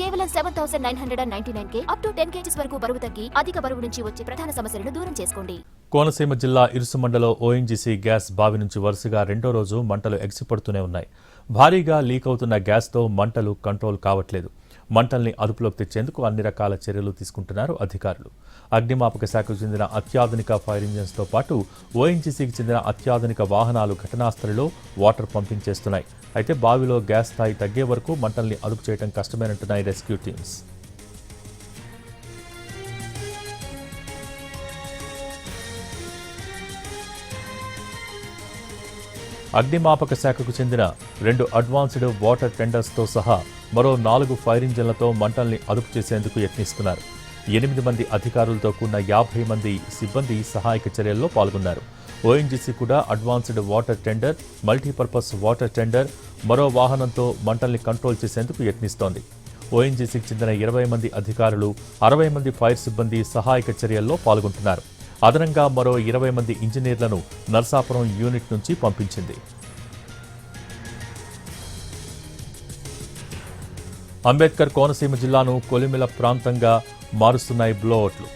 కేవలం seven thousand nine hundred and ninety nine K up to ten kgs వరకు బరువు తగ్గి అధిక బరువు నుంచి వచ్చే ప్రధాన సమస్యలను దూరం చేసుకోండి. కోనసీమ జిల్లా ఇరుసుమండలో ఓఎన్జీసీ గ్యాస్ బావి నుంచి వరుసగా రెండో రోజు మంటలు ఎగిసిపడుతూనే ఉన్నాయి. భారీగా లీక్ అవుతున్న గ్యాస్తో మంటలు కంట్రోల్ కావట్లేదు. మంటల్ని అదుపులోకి తెచ్చేందుకు అన్ని రకాల చర్యలు తీసుకుంటున్నారు అధికారులు. అగ్నిమాపక శాఖకు చెందిన అత్యాధునిక ఫైర్ ఇంజిన్స్తో పాటు ఓఎన్జీసీకి చెందిన అత్యాధునిక వాహనాలు ఘటనాస్థలిలో వాటర్ పంపింగ్ చేస్తున్నాయి అయితే బావిలో గ్యాస్ స్థాయి తగ్గే వరకు మంటల్ని అదుపు చేయడం కష్టమేనంటున్నాయి రెస్క్యూ టీమ్స్. అగ్నిమాపక శాఖకు చెందిన రెండు అడ్వాన్స్డ్ వాటర్ టెండర్స్తో సహా మరో నాలుగు ఫైర్ ఇంజన్లతో మంటల్ని అదుపు చేసేందుకు యత్నిస్తున్నారు. ఎనిమిది మంది అధికారులతో కూడిన యాభై మంది సిబ్బంది సహాయక చర్యల్లో పాల్గొన్నారు. ఓఎన్జీసీ కూడా advanced water tender multipurpose water tender మరో వాహనంతో మంటల్ని కంట్రోల్ చేసేందుకు యత్నిస్తోంది. ఓఎన్జీసీకి చెందిన ఇరవై మంది అధికారులు అరవై మంది ఫైర్ సిబ్బంది సహాయక చర్యల్లో పాల్గొంటున్నారు. అదనంగా మరో ఇరవై మంది ఇంజనీర్లను నర్సాపురం యూనిట్ నుంచి పంపించింది. అంబేద్కర్ కోనసీమ జిల్లాను కొలిమిల ప్రాంతంగా మారుస్తున్నాయి బ్లోఅవుట్లు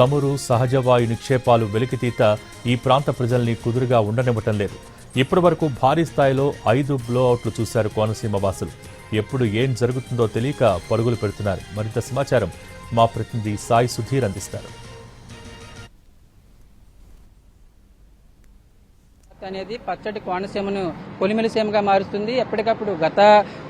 చమురు సహజవాయు నిక్షేపాలు వెలికితీత ఈ ప్రాంత ప్రజల్ని కుదురుగా ఉండనివ్వటం లేదు. ఇప్పటి వరకు భారీ స్థాయిలో ఐదు బ్లోఅవుట్లు చూశారు కోనసీమ వాసులు. ఎప్పుడు ఏం జరుగుతుందో తెలియక పరుగులు పెడుతున్నారు. మరింత సమాచారం మా ప్రతినిధి సాయి సుధీర్ అందిస్తారు. అనేది పచ్చటి కోనసీమను పొలిమెలిసీమగా మారుస్తుంది. ఎప్పటికప్పుడు గత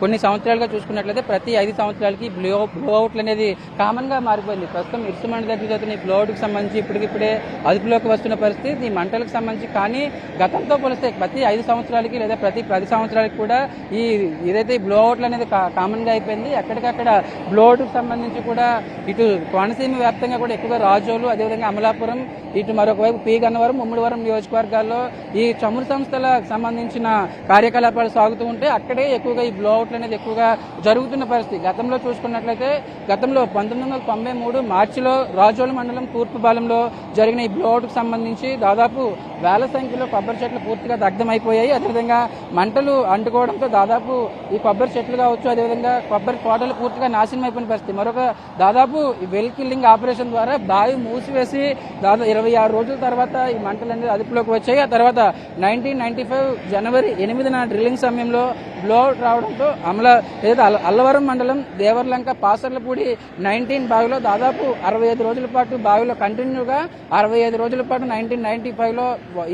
కొన్ని సంవత్సరాలుగా చూసుకున్నట్లయితే ప్రతి ఐదు సంవత్సరాలకి బ్లో బ్లో అవుట్లు అనేది కామన్గా మారిపోయింది. ప్రస్తుతం ఇరుసుమండ దగ్గర జరుగుతున్న ఈ బ్లో అవుట్కి సంబంధించి ఇప్పటికిప్పుడే అదుపులోకి వస్తున్న పరిస్థితి ఈ మంటలకు సంబంధించి. కానీ గతంతో పోలిస్తే ప్రతి ఐదు సంవత్సరాలకి లేదా ప్రతి పది సంవత్సరాలకి కూడా ఈ ఏదైతే ఈ బ్లో అవుట్లు అనేది కామన్గా అయిపోయింది ఎక్కడికక్కడ బ్లో అవుట్కి సంబంధించి కూడా ఇటు కోనసీమ వ్యాప్తంగా కూడా ఎక్కువగా రాజోలు అదేవిధంగా అమలాపురం ఇటు మరొక వైపు పి గన్నవరం ఉమ్మడివరం నియోజకవర్గాల్లో ఈ చమురు సంస్థలకు సంబంధించిన కార్యకలాపాలు సాగుతూ ఉంటే అక్కడే ఎక్కువగా ఈ బ్లోఅవుట్లు అనేది ఎక్కువగా జరుగుతున్న పరిస్థితి. గతంలో చూసుకున్నట్లయితే గతంలో పంతొమ్మిది వందల తొంభై మూడు మార్చిలో రాజోల మండలం తూర్పు బాలంలో జరిగిన ఈ బ్లోఅవుట్కి సంబంధించి దాదాపు వేల సంఖ్యలో కొబ్బరి చెట్లు పూర్తిగా దగ్ధమైపోయాయి. అదేవిధంగా మంటలు అంటుకోవడంతో దాదాపు ఈ కొబ్బరి చెట్లు కావచ్చు అదేవిధంగా కొబ్బరి తోటలు పూర్తిగా నాశనం అయిపోయిన పరిస్థితి. మరొక దాదాపు వెల్ కిల్లింగ్ ఆపరేషన్ ద్వారా బావి మూసివేసి దాదాపు ఇరవై ఆరు రోజుల తర్వాత ఈ మంటలు అనేది అదుపులోకి వచ్చాయి. ఆ తర్వాత నైన్టీన్ నైన్టీ ఫైవ్ జనవరి ఎనిమిదిన డ్రిల్లింగ్ సమయంలో బ్లోఅవుట్ రావడంతో అమల ఏదైతే అల్లవరం మండలం దేవర్లంక పాసర్లపూడి నైన్టీన్ బావిలో దాదాపు అరవై ఐదు రోజుల పాటు బావిలో కంటిన్యూగా అరవై ఐదు రోజుల పాటు నైన్టీన్ నైన్టీ ఫైవ్లో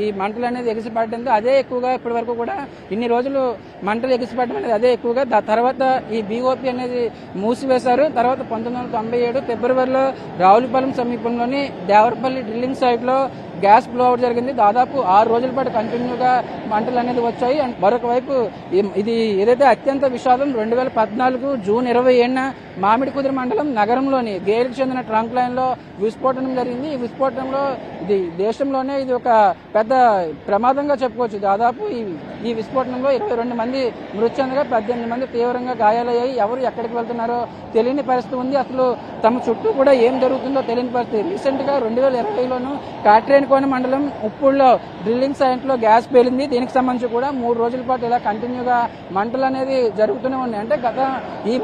ఈ మంటలు అనేది ఎగిసిపడటంతో అదే ఎక్కువగా ఇప్పటి వరకు కూడా ఇన్ని రోజులు మంటలు ఎగిసిపడటం అనేది అదే ఎక్కువగా. దా తర్వాత ఈ బీఓపీ అనేది మూసివేశారు. తర్వాత పంతొమ్మిది వందల తొంభై ఏడు ఫిబ్రవరిలో రావులపాలెం సమీపంలోని దేవరపల్లి డ్రిల్లింగ్ సైట్లో గ్యాస్ బ్లో అవుట్ జరిగింది. దాదాపు ఆరు రోజుల పాటు కంటిన్యూగా మంటలు అనేది వచ్చాయి. అండ్ మరొక వైపు ఇది ఏదైతే అత్యంత విషాదం రెండు వేల పద్నాలుగు జూన్ ఇరవై ఏడున మామిడి కుదిరి మండలం నగరంలోని గేలుకు చెందిన ట్రంక్ లైన్లో విస్ఫోటనం జరిగింది. ఈ విస్ఫోటనంలో ఇది దేశంలోనే ఇది ఒక పెద్ద ప్రమాదంగా చెప్పుకోవచ్చు. దాదాపు ఈ ఈ విస్ఫోటనంలో ఇరవై రెండు మంది మృతి చెందగా పద్దెనిమిది మంది తీవ్రంగా గాయాలయ్యాయి. ఎవరు ఎక్కడికి వెళ్తున్నారో తెలియని పరిస్థితి ఉంది. అసలు తమ చుట్టూ కూడా ఏం జరుగుతుందో తెలియని పరిస్థితి. రీసెంట్గా రెండు వేల ఇరవైలోనూ కాట్రేన్ కాట్రేనికోన మండలం ఉప్పుల్లో డ్రిల్లింగ్ సైట్లో గ్యాస్ పేలింది. దీనికి సంబంధించి కూడా మూడు రోజుల పాటు ఇలా కంటిన్యూగా మంటలు అనేది జరుగుతూనే ఉన్నాయి. అంటే గత ఈ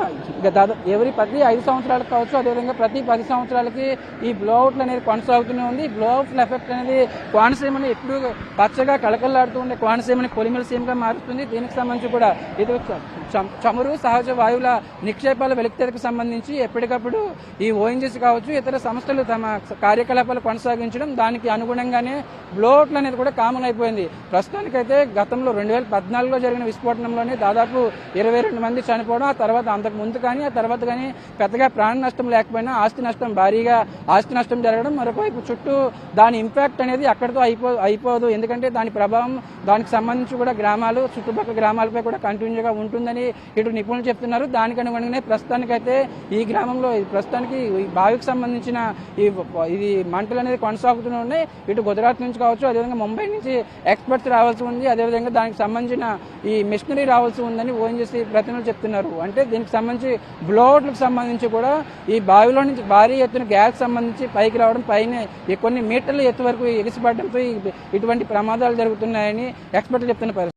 ఎవరి ప్రతి ఐదు సంవత్సరాలకు కావచ్చు అదేవిధంగా ప్రతి పది సంవత్సరాలకి ఈ బ్లోఅవుట్లు అనేది కొనసాగుతూనే ఉంది. బ్లోఅవుట్ల ఎఫెక్ట్ అనేది కోనసీమని ఎప్పుడు పచ్చగా కళకళలాడుతూ ఉండే కోనసీమని పొలిమల సీమగా మారుస్తుంది. దీనికి సంబంధించి కూడా ఇది చ- చమురు సహజ వాయువుల నిక్షేపాల వెలికితేరకు సంబంధించి ఎప్పటికప్పుడు ఈ ఓఎన్జీసీ కావచ్చు ఇతర సంస్థలు తమ కార్యకలాపాలు కొనసాగించడం దానికి అనుగుణంగానే బ్లోట్లు అనేది కూడా కామన్ అయిపోయింది. ప్రస్తుతానికైతే గతంలో రెండు వేల పద్నాలుగులో జరిగిన విస్ఫోటనంలోనే దాదాపు ఇరవై రెండు మంది చనిపోవడం ఆ తర్వాత అంతకు ముందు కానీ ఆ తర్వాత కానీ పెద్దగా ప్రాణ నష్టం లేకపోయినా ఆస్తి నష్టం భారీగా ఆస్తి నష్టం జరగడం మరొకవైపు చుట్టూ దాని ఇంపాక్ట్ అనేది అక్కడితో అయిపో అయిపోదు. ఎందుకంటే దాని ప్రభావం దానికి సంబంధించి కూడా గ్రామాలు చుట్టుపక్కల గ్రామాలపై కూడా కంటిన్యూగా ఉంటుందని ఇటు నిపుణులు చెప్తున్నారు. దానికి అనుగుణంగానే ప్రస్తుతానికైతే ఈ గ్రామంలో ప్రస్తుతానికి ఈ బావికి సంబంధించిన ఈ ఇది మంటలు అనేది కొనసాగుతూనే ఉన్నాయి. ఇటు గుజరాత్ నుంచి కావచ్చు అదేవిధంగా ముంబై నుంచి ఎక్స్పర్ట్స్ రావాల్సి ఉంది అదేవిధంగా దానికి సంబంధించిన ఈ మిషనరీ రావాల్సి ఉందని ఓఎన్జీసీ ప్రతినిధులు చెప్తున్నారు. అంటే దీనికి సంబంధించి బ్లోఅవుట్లకు సంబంధించి కూడా ఈ బావిలో నుంచి భారీ ఎత్తున గ్యాస్ సంబంధించి పైకి రావడం పైన కొన్ని మీటర్ల ఎత్తు వరకు ఎగిసిపడడంతో ఇటువంటి ప్రమాదాలు జరుగుతున్నాయని ఎక్స్పర్ట్లు చెప్తున్న పరిస్థితి.